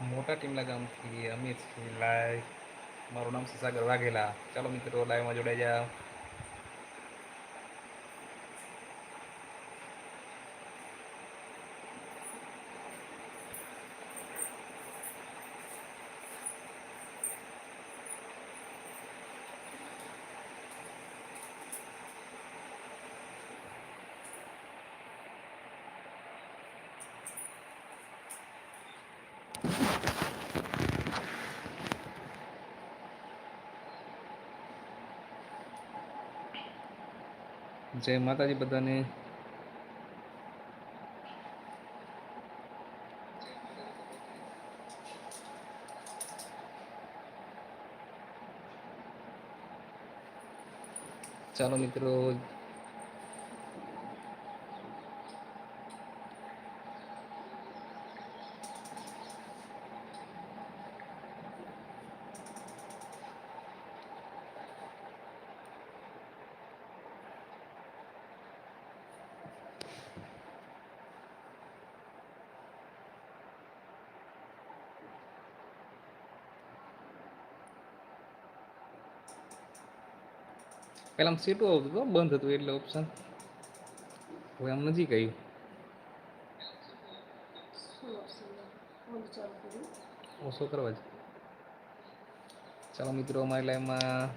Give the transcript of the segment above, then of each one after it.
મોટા ટીમલા ગામથી અમિત લાય, મારું નામ છે સાગર વાઘેલા. ચાલો મિત્રો લાઈવમાં જોડાઈ જાઓ. જય માતાજી બધાને. ચાલો મિત્રો આમ સીટું આવતું હતું બંધ હતું એટલે ઓપ્શન હવે આમ નથી કહ્યું ઓછો કરવા જ. ચાલો મિત્રો, અમારી લાઈવમાં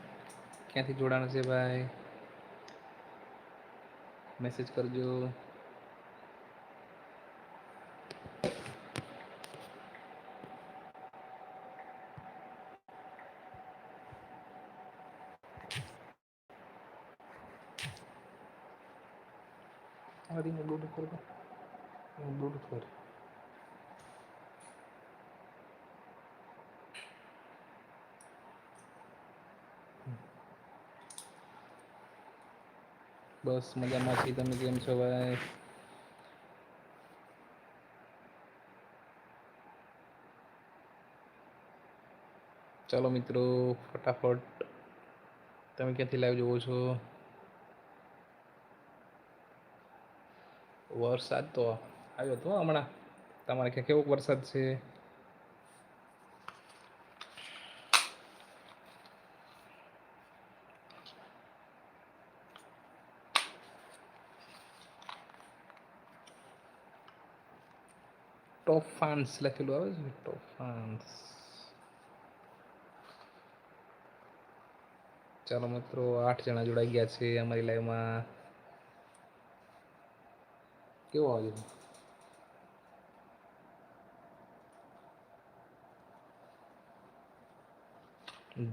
ક્યાંથી જોડાણ છે ભાઈ? મેસેજ કરજો હરીને બ્લૂટૂથ કરી દો બ્લૂટૂથ કરી બસ મજામાં છીએ. તમે કેમ છો ભાઈ? ચાલો મિત્રો, ફટાફટ તમે ક્યાંથી લાઈવ જોવો છો? વરસાદ તો આવ્યો હતો હમણાં. તમારે ક્યાં કેવો વરસાદ છે? તોફાન્સ લખેલું આવે છે ટોપ ફાન્સ ચાલો મિત્રો, આઠ જણા જોડાઈ ગયા છે અમારી લાઈવમાં કેવો આવે છે?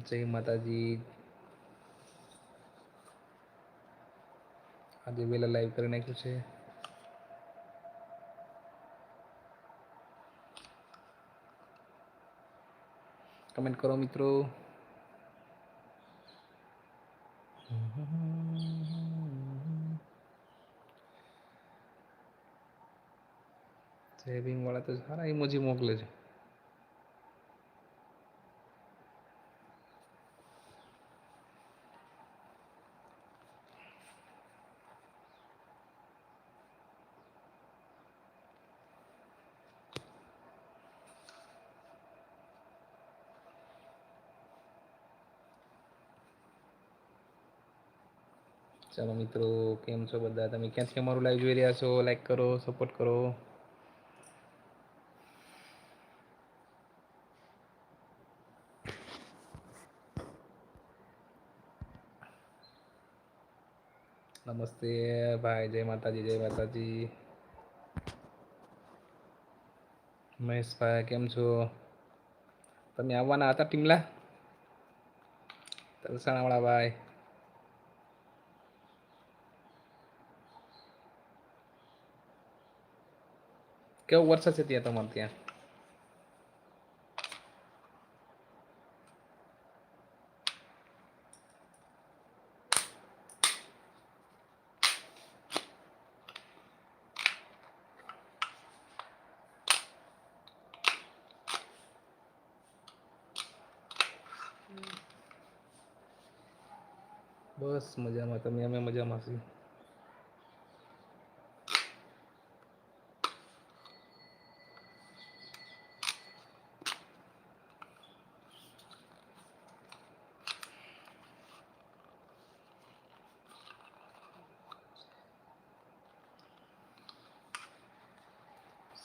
જય માતાજી. આજે વેલા લાઈવ કરી નાખ્યું છે. કમેન્ટ કરો મિત્રો. સેવિંગ વાળા તો સારા ઇમોજી મોકલે છે. ચાલો મિત્રો, કેમ છો બધા? તમે ક્યાંથી અમારું લાઈવ જોઈ રહ્યા છો? લાઈક કરો સપોર્ટ કરો. નમસ્તે ભાઈ, જય માતાજી જય માતાજી. મહેશભાઈ કેમ છો? તમે આવવાના હતા ટીમલા? તલસાણાવાળા ભાઈ. કેવો વરસાદ છે ત્યાં તમારે ત્યાં બસ મજામાં તમે અમે મજામાં છીએ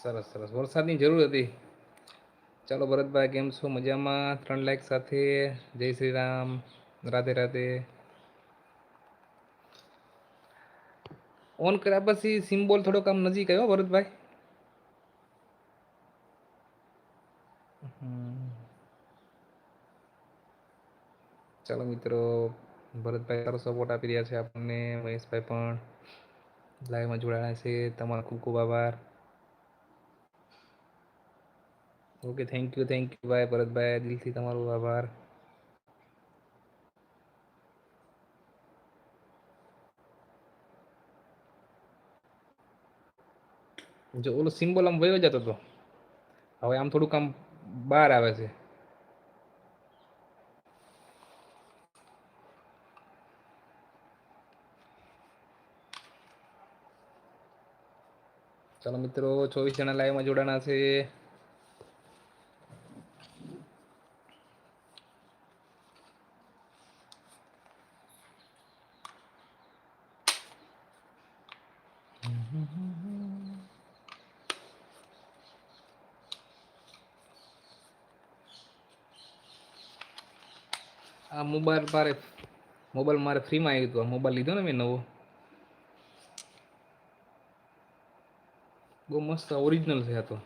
સરસ સરસ. વરસાદની જરૂર હતી. ચાલો ભરતભાઈ, કેમ છો? મજામાં? ત્રણ લાખ સાથે. જય શ્રી રામ. રાધે રાધે. ઓન કર્યા પછી સિમ્બોલ થોડોક આમ નજીક આવ્યો, ભરતભાઈ. ચાલો મિત્રો, ભરતભાઈ સારો સપોર્ટ આપી રહ્યા છે આપણને. મહેશભાઈ પણ લાઈવમાં જોડાયા છે. તમારો ખૂબ ખૂબ આભાર. Okay thank you thank you ભાઈ ભરતભાઈ દિલથી તમારો આભાર જો ઓલો સિમ્બોલ આમ વયો જતો હતો હવે આમ થોડુંક આમ બહાર આવે છે. ચાલો મિત્રો, ચોવીસ જણા લાઈવમાં જોડાના છે આ મોબાઈલ મારે મોબાઈલ મારે ફ્રીમાં આવ્યું હતું. મોબાઈલ લીધો ને મેં નવો. બહુ મસ્ત ઓરિજિનલ છે આ તો.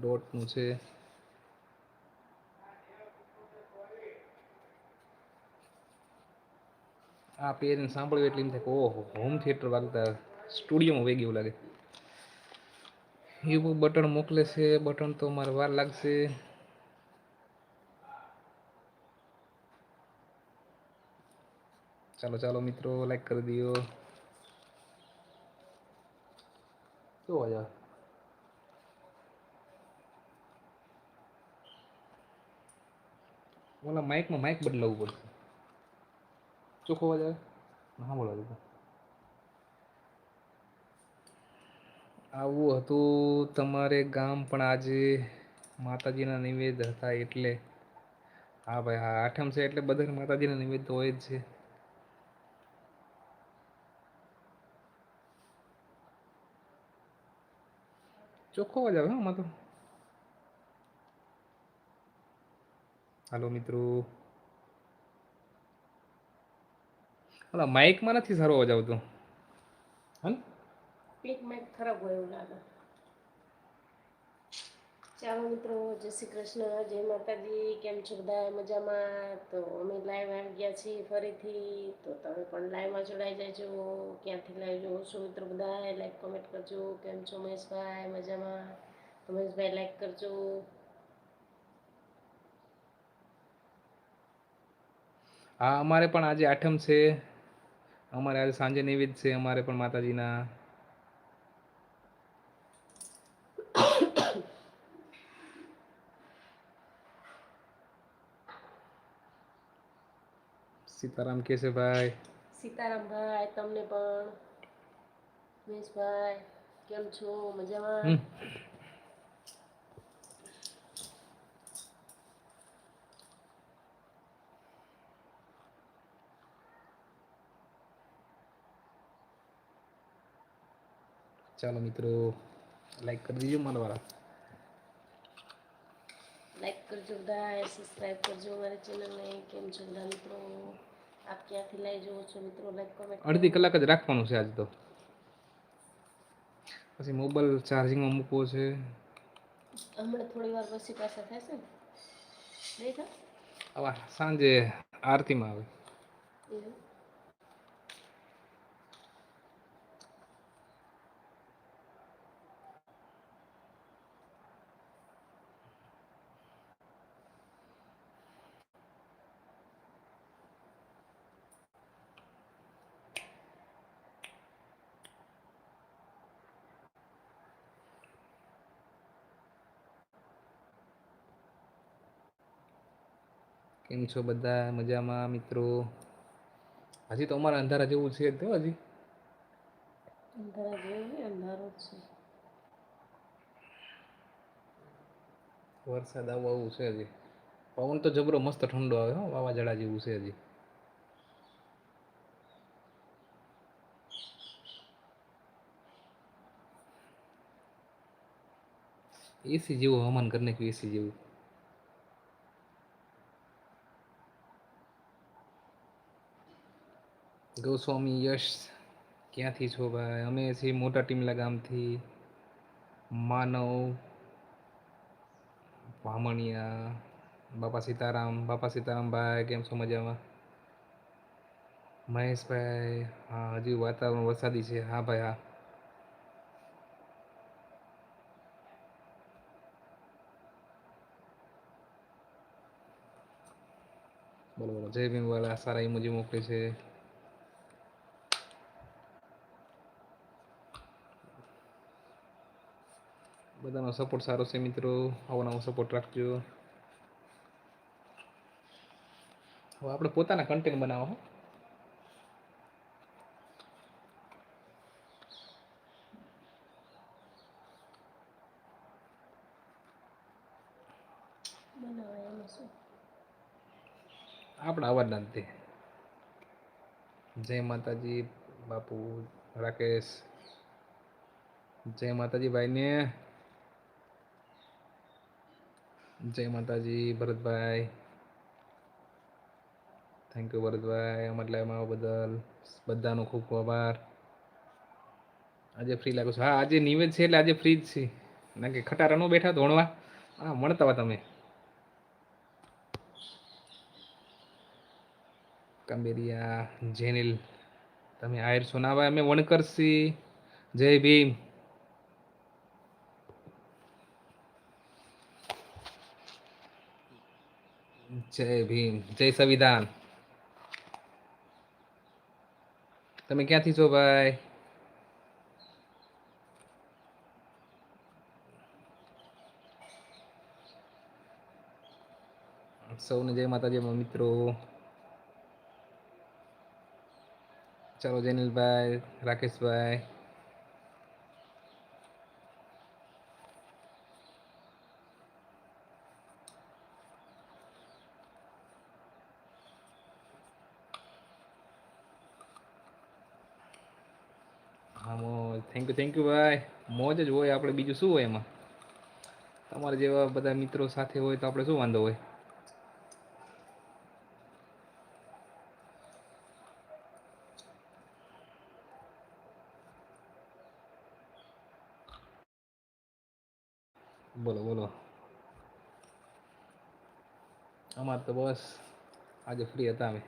ડોટનું છે. આ પેરને સાંભળ્યું એટલે એમ થાય ઓહો હોમ થિયેટર વાગતા સ્ટુડિયોમાં વેગી એવું લાગે. એવું બટન મોકલે છે. બટન તો મારે વાર લાગશે. ચાલો ચાલો મિત્રો લાઈક કરી દો શું હોય ઓલા માઇકમાં માઇક બદલાવવું પડશે. ચોખ્ખો અવાજ આવે? હા બોલો આવું હતું તમારે ગામ પણ આજે માતાજીના નિવેદ હતા એટલે. હા ભાઈ હા આઠમ છે એટલે બધા માતાજીના નિવેદ તો હોય જ છે. ચોખ્ખો અવાજ આવે આમાં તો હાલો મિત્રો ઓલા માઇકમાં નથી સારો અવાજ આવતો હા એક માઇક ખરાબ હોય એવું લાગે ચાલો મિત્રો, જય શ્રી કૃષ્ણ, જય માતાજી, કેમ છો બધા? મજામાં? તો અમે લાઈવ આવી ગયા છીએ ફરીથી. તો તમે પણ લાઈવમાં જોડાઈ જજો. ક્યાંથી લાઈવ જોવો છો મિત્રો બધા? લાઈક કોમેન્ટ કરજો. કેમ છો મહેશભાઈ? મજામાં? તો મહેશભાઈ લાઈક કરજો. હા, અમારે પણ આજે આઠમ છે. અમારે આજે સાંજે નૈવેદ્ય છે. અમારે પણ માતાજીના સીતારામ કે છે ભાઈ. સીતારામભાઈ તમને પણ. મહેશભાઈ કેમ છો? મજામાં? ચાલો મિત્રો લાઈક કરી દીજો મારા વાળા. લાઈક કરજો બધા સબસ્ક્રાઈબ કરજો મારી ચેનલને કેમ છો બધા મિત્રો? આપ ક્યાંથી લઈ જોવો છો મિત્રો? લાઈક કોમેન્ટ અડધી કલાક જ રાખવાનું છે આજ તો. પછી મોબાઈલ ચાર્જિંગમાં મૂકવો છે. હમણાં થોડી વાર પછી પાછા થશે ને? નહીં થાય આવા સાંજે આરતીમાં આવે. એવું? કેમ છો બધા? મજામાં મિત્રો? હજી તો અમારા અંધારા જેવું છે તો હજી. અંધારા જેવું છે. વરસાદ આવું આવું છે હજી. પવન તો જબરો મસ્ત ઠંડો આવે હો વાવાઝોડા જેવું છે હજી. એસી જેવું હવામાન કરી કે એસી જેવું. ગૌસ્વામી, યશ, ક્યાંથી છો ભાઈ? અમે છીએ મોટા ટીમલા ગામથી માનવ ભામણિયા બાપા સીતારામ. બાપા સીતારામભાઈ કેમ છો મજામાં? મહેશભાઈ હા, હજી વાતાવરણ વરસાદી છે. હા ભાઈ, હા. બોલો બોલો. જય ભીમવાલા, સારા ઇમોજી મોકલે છે. બધાનો સપોર્ટ સારો છે મિત્રો આવો નવો સપોર્ટ રાખજો હવે આપણે પોતાના કન્ટેન્ટ બનાવો હો બનાવાય એમાં શું આપણા અવાજના જ તે જય માતાજી બાપુ રાકેશ જય માતાજી ભાઈને જય માતાજી, ભરતભાઈ. Thank you Bharatbhai. અમારે લાઈવમાં બદલ. બધાનો ખૂબ ખૂબ આભાર. આજે ફ્રી લાગુ છું. હા, આજે નિવેદ છે એટલે આજે ફ્રી જ છે ના કે ખટારા નો બેઠા, ધોણવા. હા, મળતા હોય તમે. કાંબેરિયા, જેનિલ, તમે આયર છો. ના ભાઈ, અમે વણકરસી જય ભીમ. જય ભીમ, જય સંવિધાન. તમે ક્યાંથી છો ભાઈ? સૌને જય માતાજી મિત્રો. ચાલો જેનિલભાઈ રાકેશભાઈ હા મોજ થેન્ક યુ થેન્ક યુ ભાઈ. મોજ જ હોય આપણે. બીજું શું હોય એમાં? તમારા જેવા બધા મિત્રો સાથે હોય તો આપણે શું વાંધો હોય? બોલો બોલો. અમાર તો બસ આજે ફ્રી હતા અમે.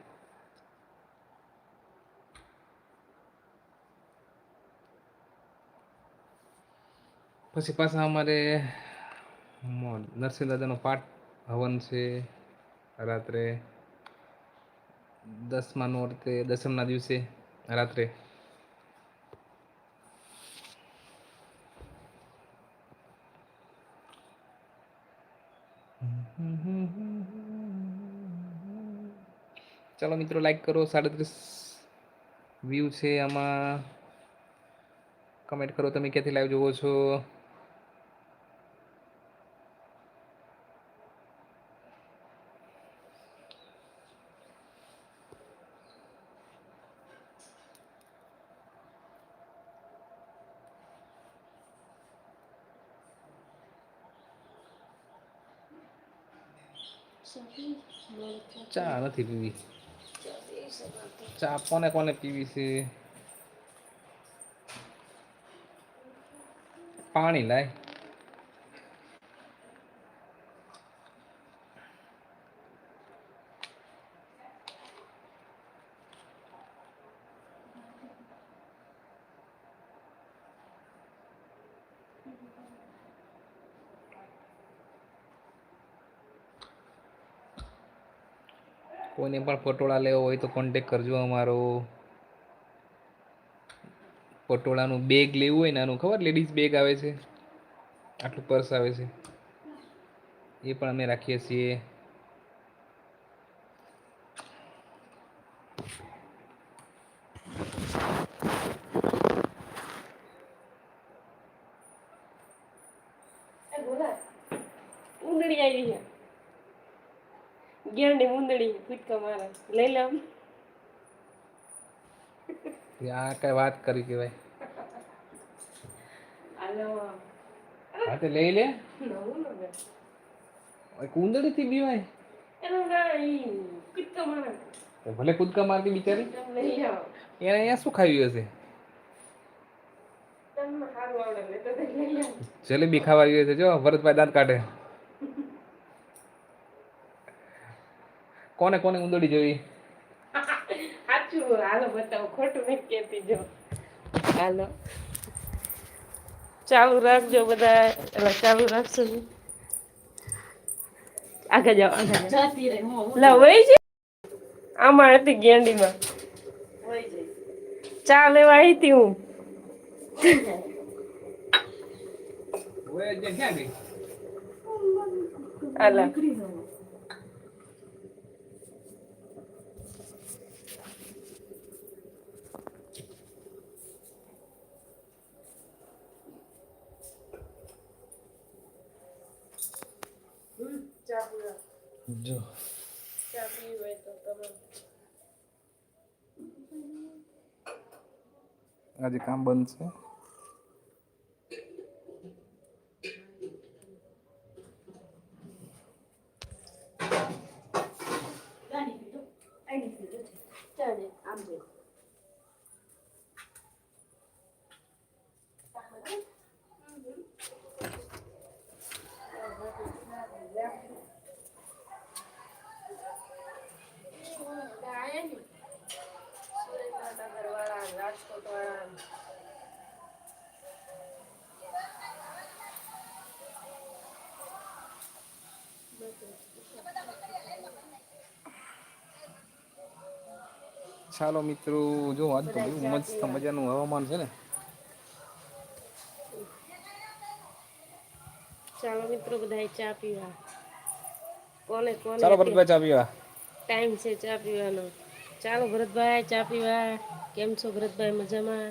પછી પાછા અમારે નરસિંહ દાદાનો પાઠ હવન છે રાત્રે. દસમા નોરતે, દસમના દિવસે રાત્રે. ચાલો મિત્રો લાઈક કરો, સાડત્રીસ વ્યૂ છે આમાં. કમેન્ટ કરો, તમે ક્યાંથી લાઈવ જોવો છો સાચી મોડું થાય. ચા નથી પીવી. ચા કોને કોને પીવી છે? પાણી લાય. કોઈને પણ પટોળા લેવો હોય તો કોન્ટેક કરજો અમારો. પટોળાનું બેગ લેવું હોય ને આનું, ખબર? લેડીઝ બેગ આવે છે. આટલું પર્સ આવે છે. એ પણ અમે રાખીએ છીએ એ બોલા ઉંદડી આવી છે ગેંડી ઉંદડી કૂદકા મારે લઈ લે. આ કઈ વાત કરી કેવાય હાલો હા તે લઈ લે કુંદડી થી બીવાય એનું ઈ કૂદકો મારે. ભલે કૂદકા મારતી બિચારી લઈ. એને અહીંયા શું ખાવ્યું હશે. જલેબી ખાવા આવી હશે જો ભરતભાઈ દાંત કાઢે કોને કોને ઉંદડી જોઈ સાચું હાલો બતાવો ખોટું નહીં કહેતી જો. હાલો. ચાલુ રાખજો બધા એટલે ચાલુ રાખશું આગળ જાઓ આગળ જાઓ. જતી રહે હું લા વહી છે આમાં હતી ગેંડીમાં. ચા લેવા આવી હતી હું. હાલા. જો. આજે કામ બંધ છે. આમ જો આયા ને સુરેન્દ્રનગર વાળા રાજકોટ વાળા ચાલો મિત્રો જો આજ તો બહુ મસ્ત મજાનું હવામાન છે ને. ચાલો મિત્રો બધા ચા પીવા. કોને કોને ચાલો ભરતભાઈ ચા પીવા. ટાઈમ છે ચા પીવાનો. ચાલો ભરતભાઈ ચા પીવા. કેમ છો ભરતભાઈ? મજામાં?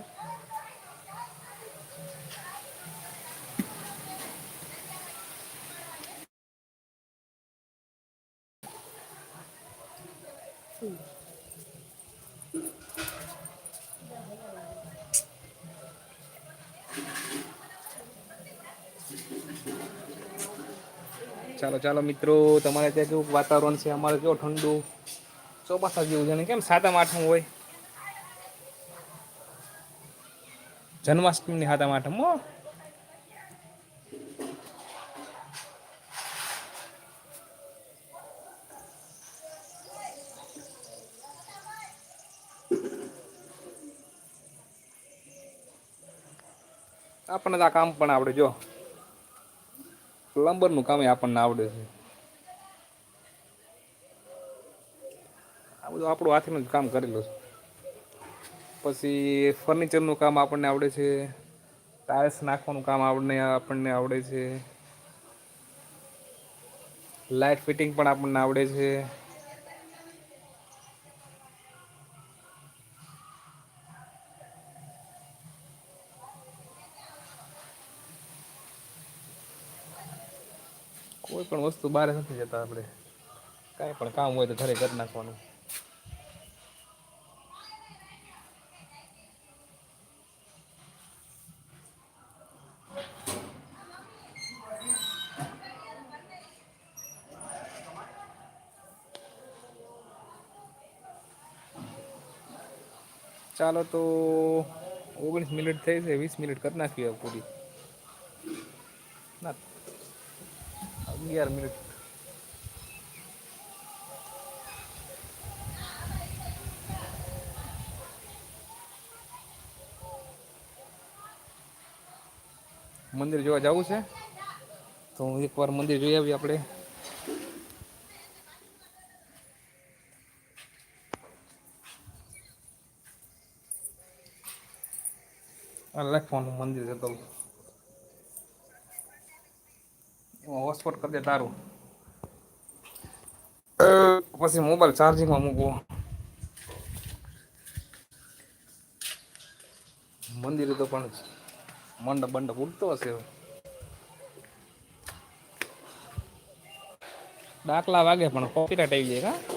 ચાલો ચાલો મિત્રો, તમારે ત્યાં કેવું વાતાવરણ છે? અમારે કેવું ઠંડુ? ચોમાસા જેવું છે કેમ સાતમ, આઠમ હોય? જન્માષ્ટમીની સાતમ, આઠમ, હો? આપણને આ કામ પણ આવડે, જો. પ્લમ્બરનું કામ આપણને આવડે છે. આ બધું આપણું હાથીનું જ કામ કરેલું છે. પછી ફર્નિચરનું કામ આપણને આવડે છે. ટાઇલ્સ નાખવાનું કામ આવડને આપણને આવડે છે. લાઇટ ફિટિંગ પણ આપણને આવડે છે. પણ વસ્તુ બહાર નથી જતા આપણે. કાંઈ પણ કામ હોય તો ઘરે કરી નાખવાનું. ચાલો તો ઓગણીસ મિનિટ થઈ છે, વીસ મિનિટ કરી નાખીએ પૂરી. અગિયાર મિનિટ મંદિર જોવા જવું છે? તો એકવાર મંદિર જોઈ આવીએ આપણે. આ લખવાનું મંદિર છે તો એમાં હોટસ્પોટ કરી દે તારું. પછી મોબાઈલ ચાર્જિંગમાં મૂકવો મંદિરે તો પણ મંડપ બંડપ ઉડતો હશે. ડાકલા વાગે પણ કોપીરાઇટ આવી જાય કા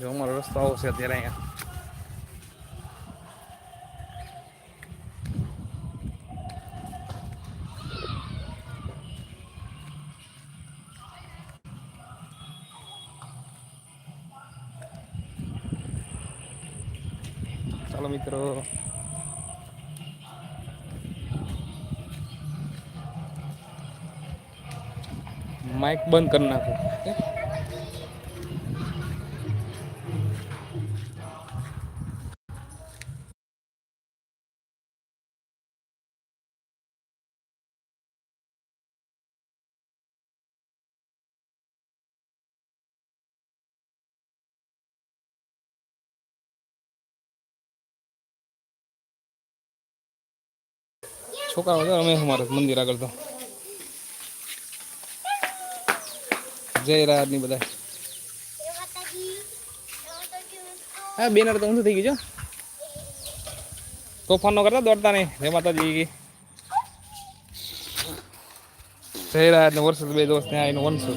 જો અમારો રસ્તો આવો છે અત્યારે અહીંયા ચાલો મિત્રો માઇક બંધ કરી નાખો છોકરાઓ અમે અમારે મંદિર આગળ તો. જય રાજની બધા હા, બેનર તો ઊંધું થઈ ગયું છો તોફાન નો કરતા દોડતા નહીં, જય માતાજી જય રાજ ને વર્ષ બે દોસ્ત ત્યાં આવીને વનસો.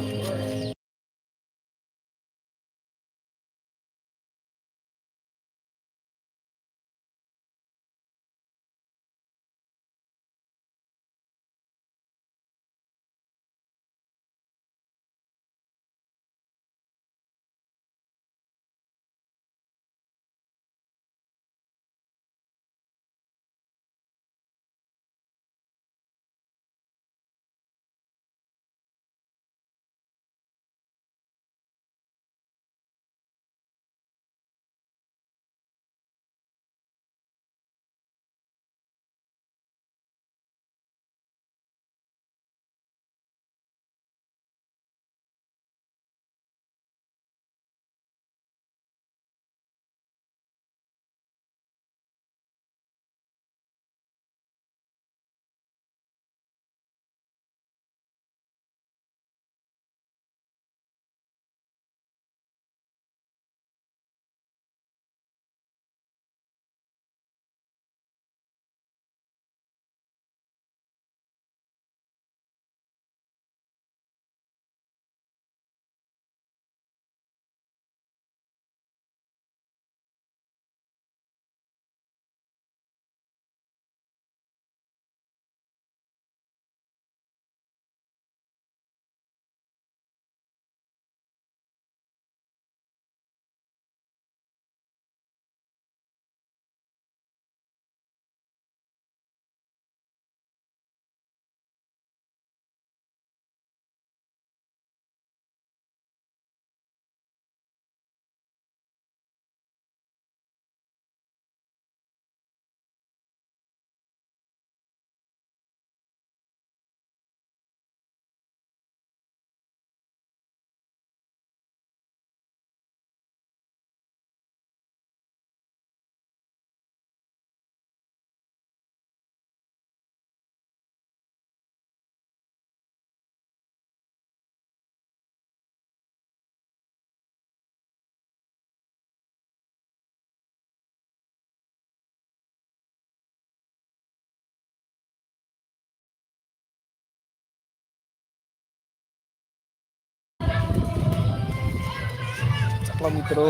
ચાલો મિત્રો.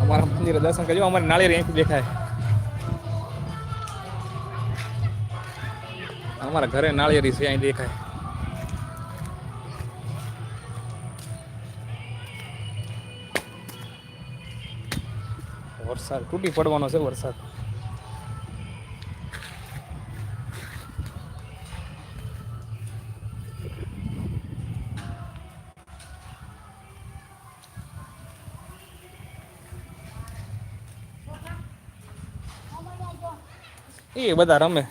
અમારા મંદિરે દર્શન કરજો. અમારે નાળિયેર અહીંથી દેખાય. અમારા ઘરે નાળિયેરી છે, અહીં દેખાય. વરસાદ તૂટી પડવાનો છે, વરસાદ. એ બધા રમે.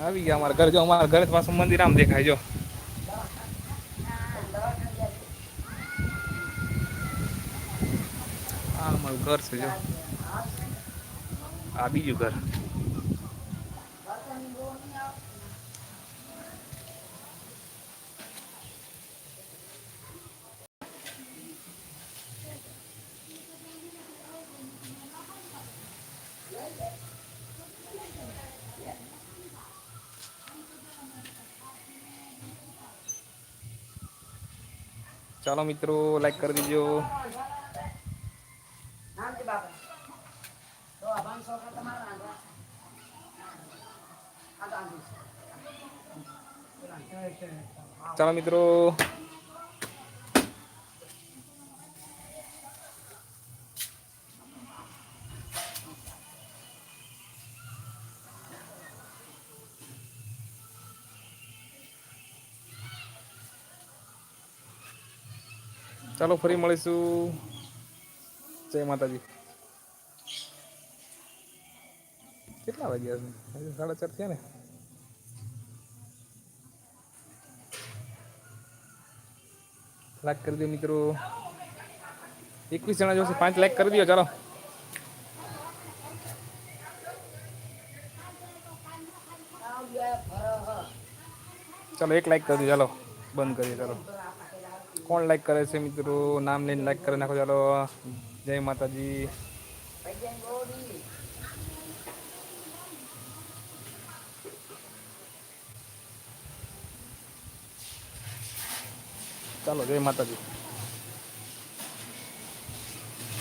આવી ગયા અમારા ઘર. જો અમારા ઘર પાછું મંદિર આમ દેખાય, જો. આ અમારું ઘર છે, જો. આ બીજું ઘર. ચાલો મિત્રો લાઈક કરી દીજો. ચાલો બાપા ચાલો ફરી મળીશું. જય માતાજી. કેટલા વાગ્યા છે સાડા ચાર થયા ને? લાઈક કરી દો મિત્રો. એકવીસ જણા જોશે. પાંચ લાઈક કરી દો, ચાલો. ચાલો, એક લાઈક કરી દો, ચાલો. બંધ કરીએ, ચાલો. કોણ લાઈક કરે છે મિત્રો, નામ લઈને લાઈક કરી નાખો. ચાલો, જય માતાજી. ચાલો, જય માતાજી.